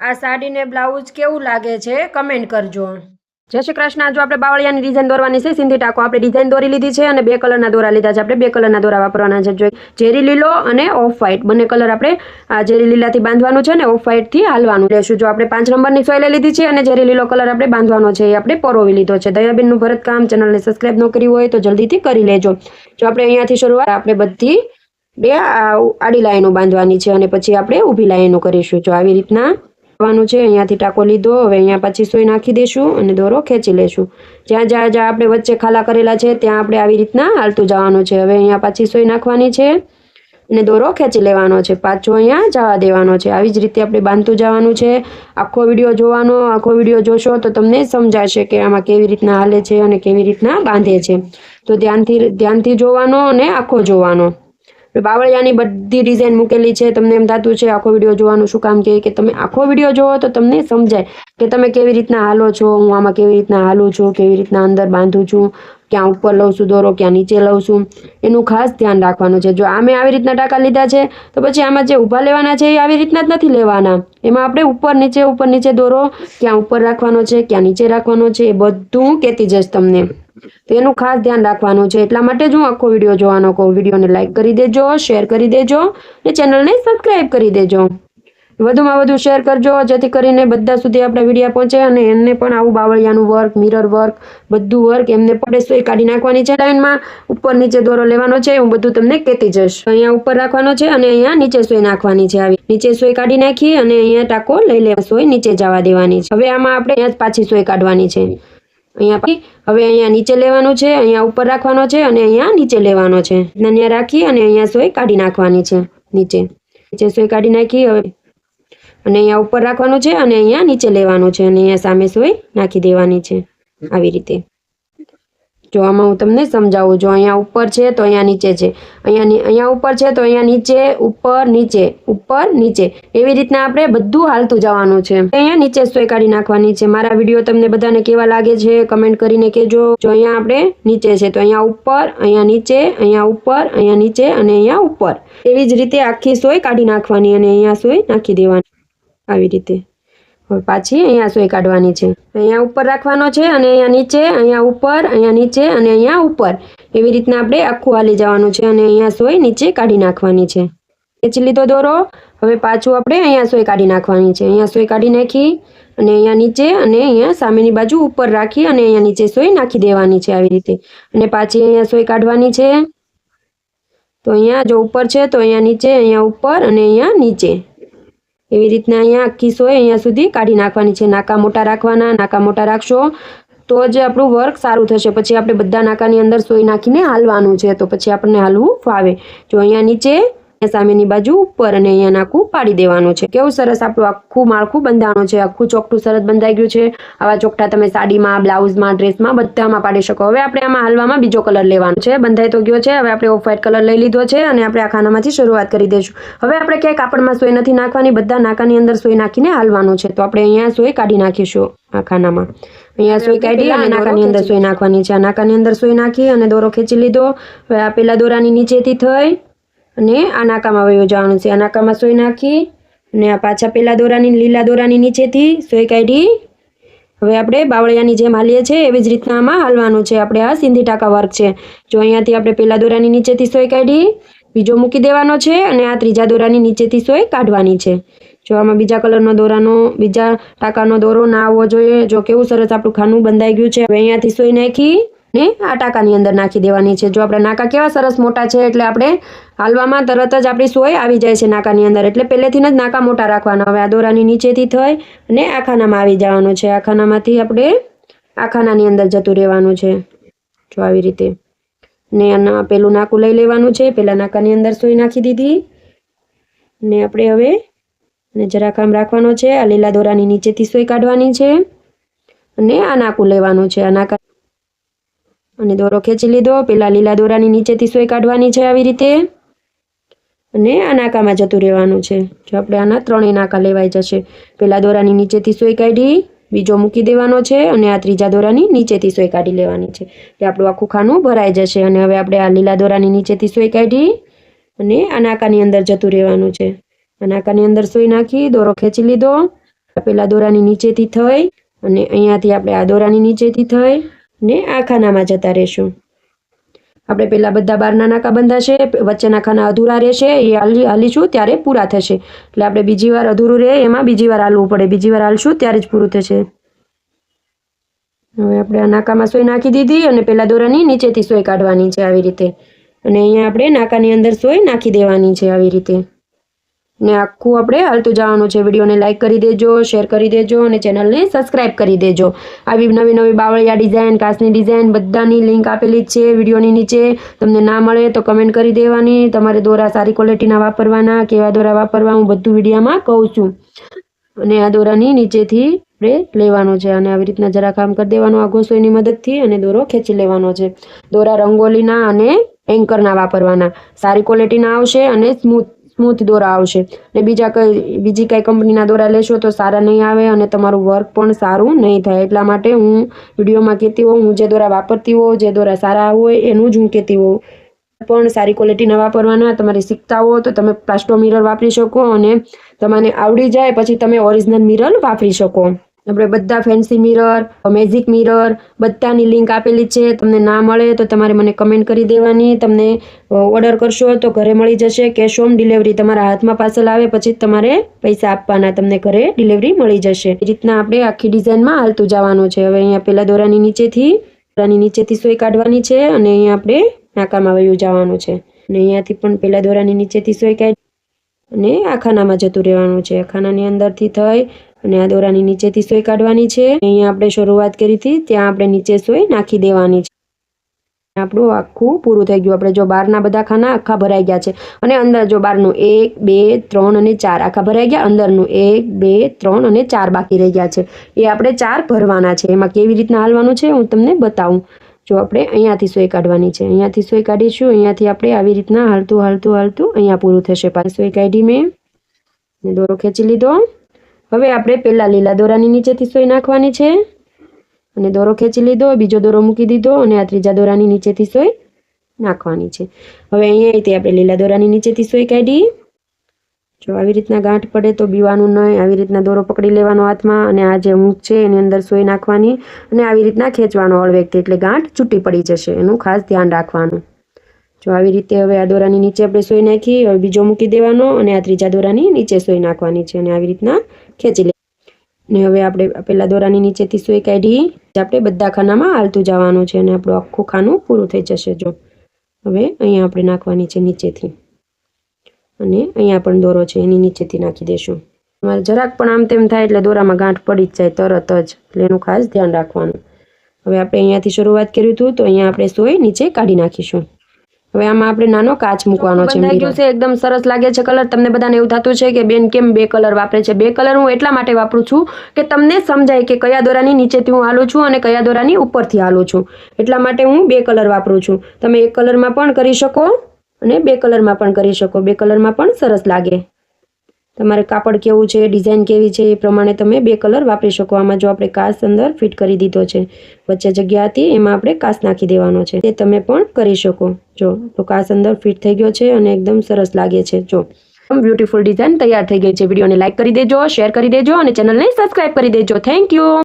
આ સાડીને બ્લાઉઝ કેવું લાગે છે? કમેન્ટ કરજો. જય શ્રી કૃષ્ણ. જો આપણે બાવળિયાની ડિઝાઇન દોરવાની છે, સિંધી ટાકો આપણે ડિઝાઇન દોરી લીધી છે અને બે કલરના દોરા લીધા છે. આપણે બે કલરના દોરા વાપરવાના છે. જો ઝેરી લીલો અને ઓફ વ્હાઇટ બંને કલર આપણે આ ઝેરી લીલાથી બાંધવાનું છે અને ઓફ વ્હાઇટથી હાલવાનું લેશું જો આપણે પાંચ નંબરની સોય લઈ લીધી છે અને ઝેરી લીલો કલર આપણે બાંધવાનો છે, એ આપણે પરોવી લીધો છે. દયાબેનનું ભરતકામ ચેનલને સબસ્ક્રાઇબ ન કરી હોય તો જલ્દીથી કરી લેજો. જો આપણે અહીંયાથી શરૂઆત આપણે બધી બે આડી લાઈનો બાંધવાની છે અને પછી આપણે ઊભી લાઈનો કરીશું. જો આવી રીતના કરવાનું છે, અહીંયાથી ટાંકો લીધો, હવે અહીંયા પછી સોય નાખી દઈશું અને દોરો ખેંચી લેશું. જ્યાં જ્યાં જ્યાં આપણે વચ્ચે ખાલા કરેલા છે, ત્યાં આપણે આવી રીતના હાલતું જવાનું છે. હવે અહીંયા પાછી સોય નાખવાની છે અને દોરો ખેંચી લેવાનો છે. પાછો અહીંયા જવા દેવાનો છે. આવી જ રીતે આપણે બાંધતું જવાનું છે. આખો વીડિયો જોવાનો, આખો વીડિયો જોશો તો તમને સમજાશે કે આમાં કેવી રીતના હાલે છે અને કેવી રીતના બાંધે છે. તો ધ્યાનથી ધ્યાનથી જોવાનો અને આખો જોવાનો. બાવળિયાની બધી ડિઝાઇન મૂકેલી છે. તમને એમ થતું છે, આખો વીડિયો જોવાનું શું કામ કે તમે આખો વીડિયો જોવો તો તમને સમજાય કે તમે કેવી રીતના હાલો છો, હું આમાં કેવી રીતના હાલું છું, કેવી રીતના અંદર બાંધું છું, ક્યાં ઉપર લઉં છું દોરો, ક્યાં નીચે લઉં છું. એનું ખાસ ધ્યાન રાખવાનું છે. જો આમે આવી રીતના ટાંકા લીધા છે, તો પછી આમાં જે ઊભા લેવાના છે, એ આવી રીતના જ નથી લેવાના. એમાં આપણે ઉપર નીચે ઉપર નીચે દોરો, ક્યાં ઉપર રાખવાનો છે, ક્યાં નીચે રાખવાનો છે, એ બધું કહેતી જઈશ તમને. તો એનું ખાસ ધ્યાન રાખવાનું છે. એટલા માટે જ હું આખો વીડિયો જોવાનો કહું. વિડીયોને લાઇક કરી દેજો શેર કરી દેજો અને ચેનલને સબસ્ક્રાઈબ કરી દેજો. વધુમાં વધુ શેર કરજો, જેથી કરીને બધા સુધી આપણા વિડીયા પહોંચે અને એમને પણ આવું બાવળિયાનું વર્ક મિરર વર્ક બધું વર્ક એમને પડે સોય કાઢી નાખવાની છે લાઈનમાં ઉપર નીચે દોરો લેવાનો છે, હું બધું તમને કહેતી જઈશ. અહીંયા ઉપર રાખવાનો છે અને અહીંયા નીચે સોય નાખવાની છે આવી. નીચે સોય કાઢી નાખી અને અહીંયા ટાંકો લઈ લેવા સોય નીચે જવા દેવાની છે. હવે આમાં આપણે અહીંયા પાછી સોય કાઢવાની છે. અહીંયા હવે અહીંયા નીચે લેવાનું છે, અહીંયા ઉપર રાખવાનો છે અને અહીંયા નીચે લેવાનો છે. અહીંયા રાખી અને અહીંયા સોય કાઢી નાખવાની છે, નીચે. નીચે સોય કાઢી નાખી, હવે અને અહીંયા ઉપર રાખવાનું છે અને અહીંયા નીચે લેવાનું છે અને અહીંયા સામે સોય નાખી દેવાની છે, આવી રીતે. જો આમાં હું તમને સમજાવું, જો અહીંયા ઉપર છે તો અહીંયા નીચે છે. અહીંયા અહીંયા ઉપર છે તો અહીંયા નીચે, ઉપર નીચે ઉપર નીચે. એવી રીતના આપણે બધું હાલતું જવાનું છે. અહીંયા નીચે સોય કાઢી નાખવાની છે. મારા વીડિયો તમને બધાને કેવા લાગે છે કમેન્ટ કરીને કહેજો. જો અહીંયા આપણે નીચે છે તો અહીંયા ઉપર, અહીંયા નીચે, અહીંયા ઉપર, અહીંયા નીચે અને અહીંયા ઉપર. એવી જ રીતે આખી સોય કાઢી નાખવાની અને અહીંયા સોય નાખી દેવાની. આવી રીતે. પાછી અહીંયા સોય કાઢવાની છે. અહીંયા ઉપર રાખવાનો છે અને અહીંયા નીચે, અહીંયા ઉપર, અહીંયા નીચે અને અહીંયા ઉપર. એવી રીતના આપણે આખું હાલી જવાનું છે અને અહીંયા સોય નીચે કાઢી નાખવાની છે. ખેંચી લીધો દોરો. હવે પાછું આપણે અહીંયા સોય કાઢી નાખવાની છે. અહીંયા સોય કાઢી નાખી અને અહીંયા નીચે અને અહીંયા સામેની બાજુ ઉપર રાખી અને અહીંયા નીચે સોય નાખી દેવાની છે આવી રીતે. અને પાછી અહીંયા સોય કાઢવાની છે. તો અહીંયા જો ઉપર છે તો અહીંયા નીચે, અહીંયા ઉપર અને અહીંયા નીચે. એવી રીતના અહીંયા આખી સોય અહીંયા સુધી કાઢી નાખવાની છે. નાકા મોટા રાખવાના, નાકા મોટા રાખશો તો જ આપણું વર્ક સારું થશે. પછી આપણે બધા નાકાની અંદર સોય નાખીને હાલવાનું છે. તો પછી આપણને હાલવું ફાવે. જો અહીંયા નીચે સામેની બાજુ ઉપર અને અહીંયા નાકું પાડી દેવાનું છે. કેવું સરસ આપણું આખું માળખું બંધાવાનું છે. આખું ચોકઠું સરસ બંધાઈ ગયું છે. આવા ચોકઠા તમે સાડીમાં બ્લાઉઝમાં ડ્રેસમાં બધામાં પાડી શકો. હવે આપણે આમાં હાલવામાં બીજો કલર લેવાનો છે. બંધાઈ તો ગયો છે. હવે આપણે ઓફ વ્હાઇટ કલર લઈ લીધો છે અને આપણે આ ખાનામાંથી શરૂઆત કરી દઈશું. હવે આપણે ક્યાંય કાપડમાં સોય નથી નાખવાની. બધા નાકાની અંદર સોય નાખીને હાલવાનું છે. તો આપણે અહીંયા સોય કાઢી નાખીશું આ ખાનામાં. અહીંયા સોય કાઢી અને નાકાની અંદર સોય નાખવાની છે. આ નાકાની અંદર સોય નાખી અને દોરો ખેંચી લીધો. હવે આ પેલા દોરાની નીચેથી થઈ અને આ નાકામાં વયો જવાનું છે. આ નાકામાં સોય નાખી અને આ પાછા પેલા દોરાની લીલા દોરાની નીચેથી સોય કાઢી. હવે આપણે બાવળિયાની જેમ હાલીએ છીએ, એવી જ રીતના આમાં હાલવાનું છે. આપણે આ સિંધી ટાંકા વર્ક છે. જો અહીંયાથી આપણે પેલા દોરાની નીચેથી સોય કાઢી, બીજો મૂકી દેવાનો છે અને આ ત્રીજા દોરાની નીચેથી સોય કાઢવાની છે. જો આમાં બીજા કલરનો દોરાનો, બીજા ટાંકાનો દોરો ના આવવો જોઈએ, જો કેવું સરસ આપણું ખાનું બંધાઈ ગયું છે. હવે અહીંયાથી સોય નાખી ને આ ટાંકાની અંદર નાખી દેવાની છે. જો આપણા નાકા કેવા સરસ મોટા છે એટલે આપણે હાલવામાં તરત જ આપણી સોય આવી જાય છે નાકાની અંદર. એટલે પહેલેથી જ નાકા મોટા રાખવાના. હવે આ દોરાની નીચેથી થઈ અને આ ખાનામાં આવી જવાનું છે. આ ખાનામાંથી આપણે આ ખાનાની અંદર જતું રહેવાનું છે. જો આવી રીતે. ને આના પેલું નાકું લઈ લેવાનું છે. પેલા નાકાની અંદર સોય નાખી દીધી. ને આપણે હવે અને જરાક રાખવાનો છે. આ લીલા દોરાની નીચેથી સોય કાઢવાની છે. અને આ નાકું લેવાનું છે. આ નાકા અને દોરો ખેંચી લીધો. પેલા લીલા દોરાની નીચેથી સોય કાઢવાની છે આવી રીતે. અને આ નાકામાં જતું રહેવાનું છે. જો આપણે આના ત્રણેય નાકા લેવાઈ જશે. પેલા દોરાની નીચેથી સોય કાઢી, બીજો મૂકી દેવાનો છે અને આ ત્રીજા દોરાની નીચેથી સોય કાઢી લેવાની છે. એટલે આપણું આખું ખાનું ભરાઈ જશે અને હવે આપણે આ લીલા દોરાની નીચેથી સોય કાઢી અને આ નાકાની અંદર જતું રહેવાનું છે. આ નાકાની અંદર સોય નાખી, દોરો ખેંચી લીધો. પેલા દોરાની નીચેથી થઈ અને અહીંયાથી આપણે આ દોરાની નીચેથી થઈ. ને આ ખાનામાં જતા રહેશું. આપણે પહેલાં બધા બારના નાકા બંધાશે, વચ્ચેના ખાના અધૂરા રહેશે, એ હાલી, હાલીશું, ત્યારે પૂરા થશે. એટલે આપણે બીજી વાર અધૂરું રહે, એમાં બીજી વાર હાલવું પડે. બીજી વાર હાલશું, ત્યારે જ પૂરું થશે. હવે આપણે આ નાકામાં સોય નાખી દીધી અને પહેલાં દોરાની નીચેથી સોય કાઢવાની છે આવી રીતે. અને અહીંયા આપણે નાકાની અંદર સોય નાખી દેવાની છે આવી રીતે. ને આખું આપણે હાલતું જવાનું છે. વિડીયોને લાઇક કરી દેજો શેર કરી દેજો અને ચેનલને સબસ્ક્રાઇબ કરી દેજો. આવી નવી નવી બાવળિયા ડિઝાઇન કાચની ડિઝાઇન બધાની લિંક આપેલી છે વિડીયોની નીચે. તમને ના મળે તો કમેન્ટ કરી દેવાની. તમારે દોરા સારી ક્વોલિટીના વાપરવાના, કેવા દોરા વાપરવા હું બધું વિડીયામાં કહું છું. અને આ દોરાની નીચેથી આપણે લેવાનો છે અને આવી રીતના જરા કામ કરી દેવાનું આ ઘોસોઈની મદદથી અને દોરો ખેંચી લેવાનો છે. દોરા રંગોલીના અને એન્કરના વાપરવાના. સારી ક્વોલિટીના આવશે અને સ્મૂથ સ્મૂથ દોરા આવશે. ને બીજા કઈ, બીજી કઈ કંપનીના દોરા લેશો તો સારા નહીં આવે અને તમારું વર્ક પણ સારું નહીં થાય. એટલા માટે હું વિડીયોમાં કહેતી હોઉં, હું જે દોરા વાપરતી હોઉં, જે દોરા સારા હોય એનું જ હું કહેતી હોઉં. પણ સારી ક્વોલિટીના વાપરવાના, તમારે શીખતા હો તો તમે પ્લાસ્ટો મિરર વાપરી શકો અને તમને આવડી જાય, પછી તમે ઓરિજિનલ મિરર વાપરી શકો. આપણે બધા ફેન્સી મિરર મેજિક મિરર બધાની લિંક આપેલી છે. તમને ના મળે તો તમારે મને કમેન્ટ કરી દેવાની. તમને ઓર્ડર કરશો તો ઘરે મળી જશે. કેશ ઓન ડિલિવરી તમારા હાથમાં પાર્સલ આવે, પછી તમારે પૈસા આપવાના તમને ઘરે ડિલિવરી મળી જશે. એ રીતના આપણે આખી ડિઝાઇનમાં હાલતું જવાનું છે. હવે અહીંયા પેલા દોરાની નીચેથી દોરાની નીચેથી સોય કાઢવાની છે અને અહીંયા આપણે નાકામાં વયું જવાનું છે. અને અહીંયાથી પણ પેલા દોરાની નીચેથી સોય કાઢી અને આ ખાનામાં જતું રહેવાનું છે. ખાનાની અંદરથી થઈ અને આ દોરાની નીચેથી સોય કાઢવાની છે. અહીંયા આપણે શરૂઆત કરી હતી, ત્યાં આપણે નીચે સોય નાખી દેવાની છે. આપણું આખું પૂરું થઈ ગયું. આપણે જો બહારના બધા ખાના આખા ભરાઈ ગયા છે. અને અંદર જો બહારનું એક, બે, ત્રણ અને ચાર આખા ભરાઈ ગયા, અંદરનું એક, બે, ત્રણ અને ચાર બાકી રહી ગયા છે. એ આપણે ચાર ભરવાના છે. એમાં કેવી રીતના હાલવાનું છે હું તમને બતાવું. જો આપણે અહીંયાથી સોય કાઢવાની છે. અહીંયાથી સોય કાઢીશું. અહીંયાથી આપણે આવી રીતના હાલતું હાલતું હાલતું અહીંયા પૂરું થશે. પાછી સોય કાઢી મેં. દોરો ખેંચી લીધો. હવે આપણે પહેલા લીલા દોરાની નીચેથી સોય નાખવાની છે. અને દોરો ખેંચી લીધો, બીજો દોરો મૂકી દીધો અને આ ત્રીજા દોરાની નીચેથી સોય નાખવાની છે. હવે અહીંયાથી આપણે લીલા દોરાની નીચેથી સોય કાઢી. જો આવી રીતના ગાંઠ પડે તો બીવાનું નહીં, આવી રીતના દોરો પકડી લેવાનો હાથમાં અને આ જે ઊંઘ છે એની અંદર સોય નાખવાની અને આવી રીતના ખેંચવાનો હળવેકથી એટલે ગાંઠ છૂટી પડી જશે, એનું ખાસ ધ્યાન રાખવાનું. જો આવી રીતે હવે આ દોરાની નીચે આપણે સોઈ નાખી, હવે બીજો મૂકી દેવાનો અને આ ત્રીજા દોરાની નીચે સોઈ નાખવાની છે અને આવી રીતના ખેંચી લે ને હવે આપણે પેલા દોરાની નીચેથી સોઈ કાઢી આપણે બધા ખાનામાં હાલતું જવાનું છે અને આપણું આખું ખાનું પૂરું થઈ જશે જો. હવે અહીંયા આપણે નાખવાની છે નીચેથી. અને અહીંયા પણ દોરો છે, એની નીચેથી નાખી દેશું. તમારે જરાક પણ આમ તેમ થાય એટલે દોરામાં ગાંઠ પડી જ જાય તરત જ, એટલે એનું ખાસ ધ્યાન રાખવાનું. હવે આપણે અહીંયાથી શરૂઆત કર્યું હતું, તો અહીંયા આપણે સોય નીચે કાઢી નાખીશું. હવે આમાં આપણે નાનો કાચ મૂકવાનો છે મિરર. છે એકદમ સરસ લાગે છે કલર. તમને બધાને એવું થતું છે કે બેન કેમ બે કલર વાપરે છે? બે કલર હું એટલા માટે વાપરું છું કે તમને સમજાય કે કયા દોરાની નીચેથી હું હાલું છું અને કયા દોરાની ઉપરથી હાલું છું. એટલા માટે હું બે કલર વાપરું છું. તમે એક કલરમાં પણ કરી શકો અને બે કલરમાં પણ કરી શકો. બે કલરમાં પણ સરસ લાગે. તમારે કાપડ કેવું છે ડિઝાઇન કેવી છે, એ પ્રમાણે તમે બે કલર વાપરી શકો. આમાં જો આપણે કાસ અંદર ફિટ કરી દીધો છે, વચ્ચે જગ્યા હતી, એમાં આપણે કાસ નાખી દેવાનો છે. તે તમે પણ કરી શકો. જો, તો કાસ અંદર ફિટ થઈ ગયો છે અને એકદમ સરસ લાગે છે. જો બ્યુટીફુલ ડિઝાઇન તૈયાર થઈ ગઈ છે. વિડીયોને લાઇક કરી દેજો શેર કરી દેજો અને ચેનલને સબસ્ક્રાઇબ કરી દેજો. Thank you